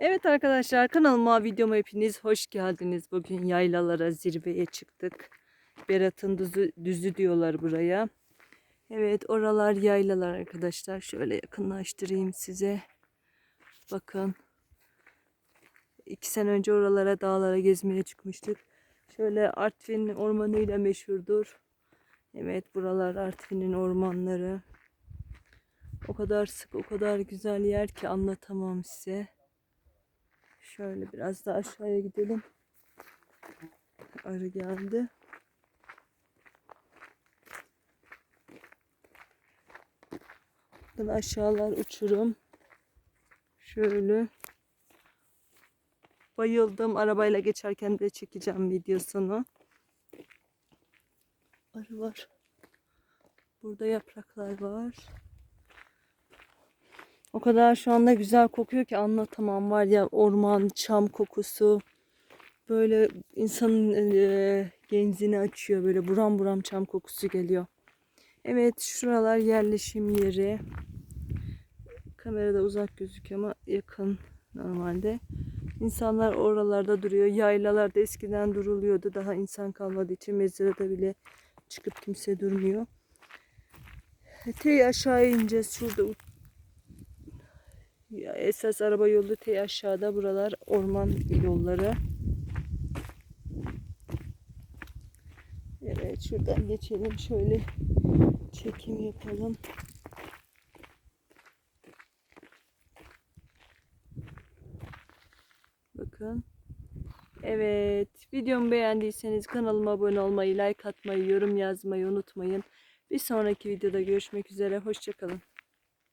Evet arkadaşlar kanalıma videoma hepiniz hoş geldiniz. Bugün yaylalara zirveye çıktık. Berat'ın düzü, düzü diyorlar buraya. Evet oralar yaylalar arkadaşlar. Şöyle yakınlaştırayım size. Bakın. İki sene önce oralara dağlara gezmeye çıkmıştık. Şöyle Artvin ormanıyla meşhurdur. Evet buralar Artvin'in ormanları. O kadar sık, o kadar güzel yer ki anlatamam size. Şöyle biraz daha aşağıya gidelim. Arı geldi. Bakın aşağılar uçurum. Şöyle. Bayıldım. Arabayla geçerken de çekeceğim videosunu. Arı var. Burada yapraklar var. O kadar şu anda güzel kokuyor ki anlatamam var ya orman, çam kokusu. Böyle insanın eee, genzini açıyor böyle buram buram çam kokusu geliyor. Evet şuralar yerleşim yeri. Kamerada uzak gözüküyor ama yakın normalde. İnsanlar oralarda duruyor. Yaylalarda eskiden duruluyordu. Daha insan kalmadığı için mezarada bile çıkıp kimse durmuyor. Tey aşağı ineceğiz. Şurada ya esas araba yolu te aşağıda buralar orman yolları. Evet şuradan geçelim şöyle çekim yapalım. Bakın. Evet videomu beğendiyseniz kanalıma abone olmayı, like atmayı, yorum yazmayı unutmayın. Bir sonraki videoda görüşmek üzere. Hoşçakalın.